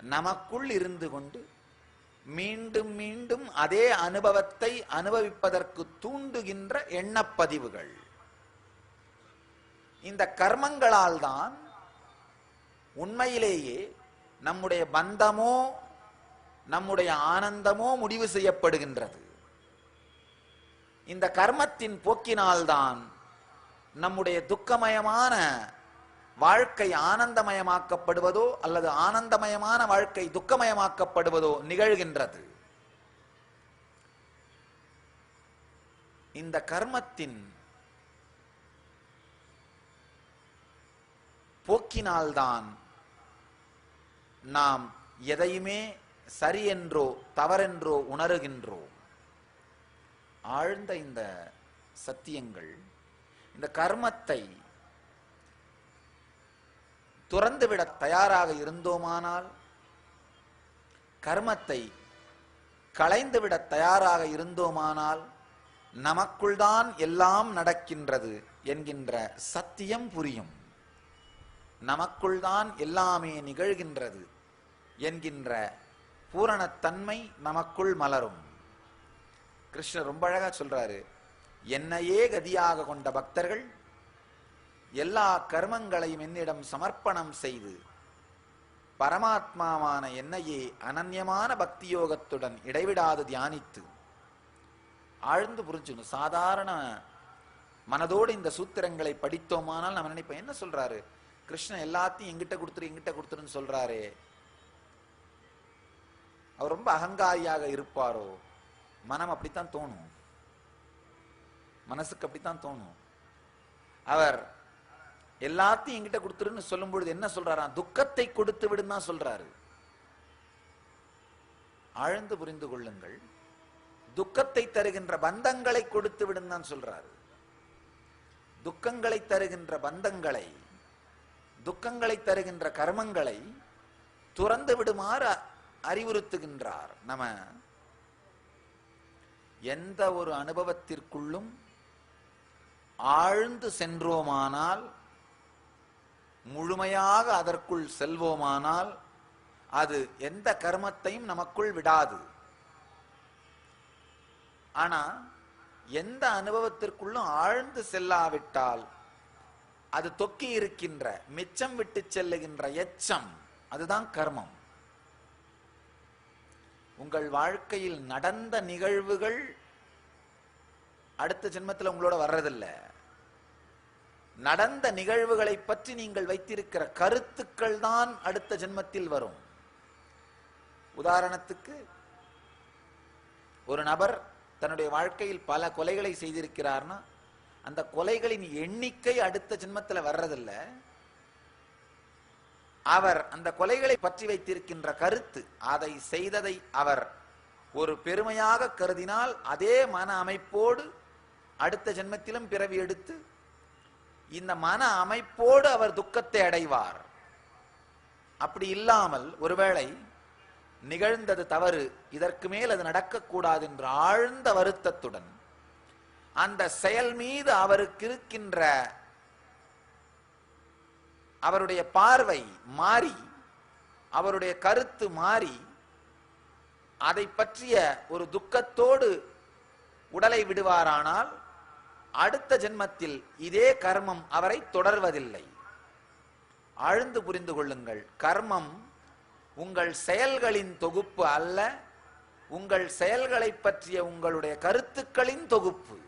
நமக்குள் இருந்து கொண்டு மீண்டும் மீண்டும் அதே அனுபவத்தை அனுபவிப்பதற்கு தூண்டுகின்ற எண்ணப்பதிவுகள். இந்த கர்மங்களால் தான் உண்மையிலேயே நம்முடைய பந்தமோ நம்முடைய ஆனந்தமோ முடிவு செய்யப்படுகின்றது. இந்த கர்மத்தின் போக்கினால்தான் நம்முடைய துக்கமயமான வாழ்க்கை ஆனந்தமயமாக்கப்படுவதோ அல்லது ஆனந்தமயமான வாழ்க்கை துக்கமயமாக்கப்படுவதோ நிகழ்கின்றது. இந்த கர்மத்தின் போக்கினால்தான் நாம் எதையுமே சரி என்றோ தவறென்றோ உணருகின்றோம் ஆழ்ந்த இந்த சத்தியங்கள் இந்த கர்மத்தை துறந்துவிட தயாராக இருந்தோமானால் கர்மத்தை களைந்துவிட தயாராக இருந்தோமானால் நமக்குள் தான் எல்லாம் நடக்கின்றது என்கின்ற சத்தியம் புரியும். நமக்குள் தான் எல்லாமே நிகழ்கின்றது என்கின்ற பூரணத்தன்மை நமக்குள் மலரும். கிருஷ்ணர் ரொம்ப அழகா சொல்றாரு என்னையே கதியாக கொண்ட பக்தர்கள் எல்லா கர்மங்களையும் என்னிடம் சமர்ப்பணம் செய்து பரமாத்மாவான என்னையே அனன்யமான பக்தி யோகத்துடன் இடைவிடாது தியானித்து ஆழ்ந்து புரிஞ்சுக்கணும். சாதாரண மனதோடு இந்த சூத்திரங்களை படித்தோமானால் நம்ம நினைப்போம் என்ன சொல்றாரு? கிருஷ்ணன் எல்லாத்தையும் எங்கிட்ட கொடுத்துரு எங்கிட்ட கொடுத்துருன்னு சொல்றாரே. அவர் ரொம்ப அகங்காரியாக இருப்பாரோ? மனம் அப்படித்தான் தோணும். மனசுக்கு அப்படித்தான் தோணும். அவர் எல்லாத்தையும் என்கிட்ட கொடுத்துருன்னு சொல்லும் பொழுது என்ன சொல்றாராம்? துக்கத்தை கொடுத்து விடுன்னு தான் சொல்றாரு. ஆழ்ந்து புரிந்து கொள்ளுங்கள். துக்கத்தை தருகின்ற பந்தங்களை கொடுத்து விடுன்னு தான் சொல்றாரு. துக்கங்களை தருகின்ற பந்தங்களை துக்கங்களை தருகின்ற கர்மங்களை துறந்து விடுமாறு அறிவுறுத்துகின்றார். நம்ம எந்த ஒரு அனுபவத்திற்குள்ளும் ஆழ்ந்து சென்றோமானால் முழுமையாக அதற்குள் செல்வோமானால் அது எந்த கர்மத்தையும் நமக்குள் விடாது. ஆனா எந்த அனுபவத்திற்குள்ளும் ஆழ்ந்து செல்லாவிட்டால் அது தொக்கி இருக்கின்ற மிச்சம் விட்டு செல்லுகின்ற எச்சம் அதுதான் கர்மம். உங்கள் வாழ்க்கையில் நடந்த நிகழ்வுகள் அடுத்த ஜென்மத்தில் உங்களோட வர்றதில்லை. நடந்த நிகழ்வுகளை பற்றி நீங்கள் வைத்திருக்கிற கருத்துக்கள் தான் அடுத்த ஜென்மத்தில் வரும். உதாரணத்துக்கு ஒரு நபர் தன்னுடைய வாழ்க்கையில் பல கொலைகளை செய்திருக்கிறார்னா அந்த கொலைகளின் எண்ணிக்கை அடுத்த ஜென்மத்தில் வர்றதில்ல. அவர் அந்த கொலைகளை பற்றி வைத்திருக்கின்ற கருத்து அதை செய்ததை அவர் ஒரு பெருமையாக கருதினால் அதே மன அமைப்போடு அடுத்த ஜென்மத்திலும் பிறவி எடுத்து இந்த மன அமைப்போடு அவர் துக்கத்தை அடைவார். அப்படி இல்லாமல் ஒருவேளை நிகழ்ந்தது தவறு இதற்கு மேல் அது நடக்கக்கூடாது என்ற ஆழ்ந்த வருத்தத்துடன் அந்த செயல் மீது அவருக்கு இருக்கின்ற அவருடைய பார்வை மாறி அவருடைய கருத்து மாறி அதை பற்றிய ஒரு துக்கத்தோடு உடலை விடுவாரானால் அடுத்த ஜென்மத்தில் இதே கர்மம் அவரை தொடர்வதில்லை. ஆழ்ந்து புரிந்து கொள்ளுங்கள். கர்மம் உங்கள் செயல்களின் தொகுப்பு அல்ல. உங்கள் செயல்களை பற்றிய உங்களுடைய கருத்துக்களின் தொகுப்பு.